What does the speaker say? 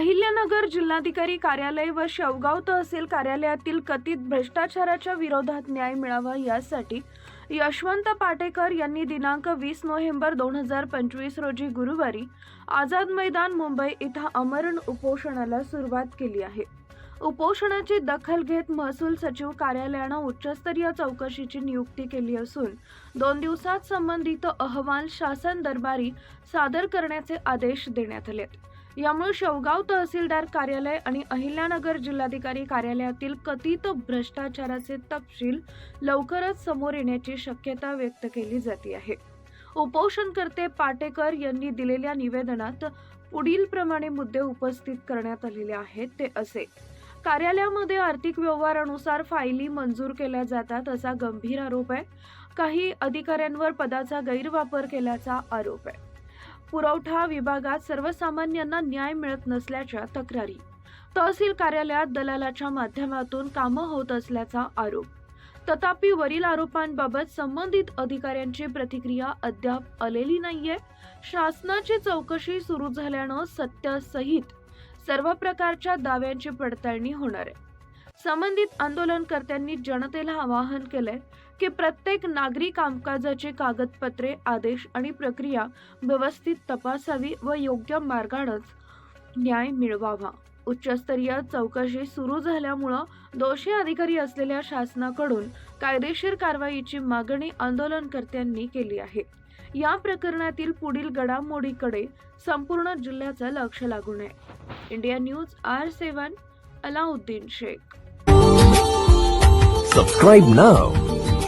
अहिल्यानगर जिल्हाधिकारी कार्यालय व शेवगाव तहसील कार्यालयातील कथित भ्रष्टाचाराच्या विरोधात न्याय मिळावा यासाठी यशवंत पाटेकर यांनी दिनांक वीस नोव्हेंबर दोन हजार पंचवीस रोजी गुरुवारी आझाद मैदान मुंबई इथं अमरण उपोषणाला सुरुवात केली आहे. उपोषणाची दखल घेत महसूल सचिव कार्यालयानं उच्चस्तरीय चौकशीची नियुक्ती केली असून दोन दिवसात संबंधित अहवाल शासन दरबारी सादर करण्याचे आदेश देण्यात आले यामुळे शेवगाव तहसीलदार कार्यालय आणि अहिल्यानगर जिल्हाधिकारी कार्यालयातील कथित भ्रष्टाचाराचे तपशील लवकरच समोर येण्याची शक्यता व्यक्त केली जाते आहे. उपोषणकर्ते पाटेकर यांनी दिलेल्या निवेदनात पुढील प्रमाणे मुद्दे उपस्थित करण्यात आलेले आहेत ते असे. कार्यालयामध्ये आर्थिक व्यवहारानुसार फायली मंजूर केल्या जातात असा गंभीर आरोप आहे. काही अधिकाऱ्यांवर पदाचा गैरवापर केल्याचा आरोप आहे. पुरवठा विभागात सर्वसामान्यांना न्याय मिळत नसल्याच्या तक्रारी. तहसील कार्यालयात दलालाच्या माध्यमातून कामं होत असल्याचा आरोप. तथापि वरील आरोपांबाबत संबंधित अधिकाऱ्यांची प्रतिक्रिया अद्याप आलेली नाहीये. शासनाची चौकशी सुरू झाल्यानं सत्यासहित सर्व प्रकारच्या दाव्यांची पडताळणी होणार आहे. संबंधित आंदोलनकर्त्यांनी जनतेला आवाहन केलंय की प्रत्येक नागरी कामकाजाची कागदपत्रे आदेश आणि प्रक्रिया व्यवस्थित तपासावी व योग्य मार्गानंच न्याय मिळवावा. उच्चस्तरीय चौकशी सुरू झाल्यामुळं दोषी अधिकारी असलेल्या शासनाकडून कायदेशीर कारवाईची मागणी आंदोलनकर्त्यांनी केली आहे. या प्रकरणातील पुढील घडामोडीकडे संपूर्ण जिल्ह्याचं लक्ष लागू नये. India News R seven Alauddin Shaikh. Subscribe नाव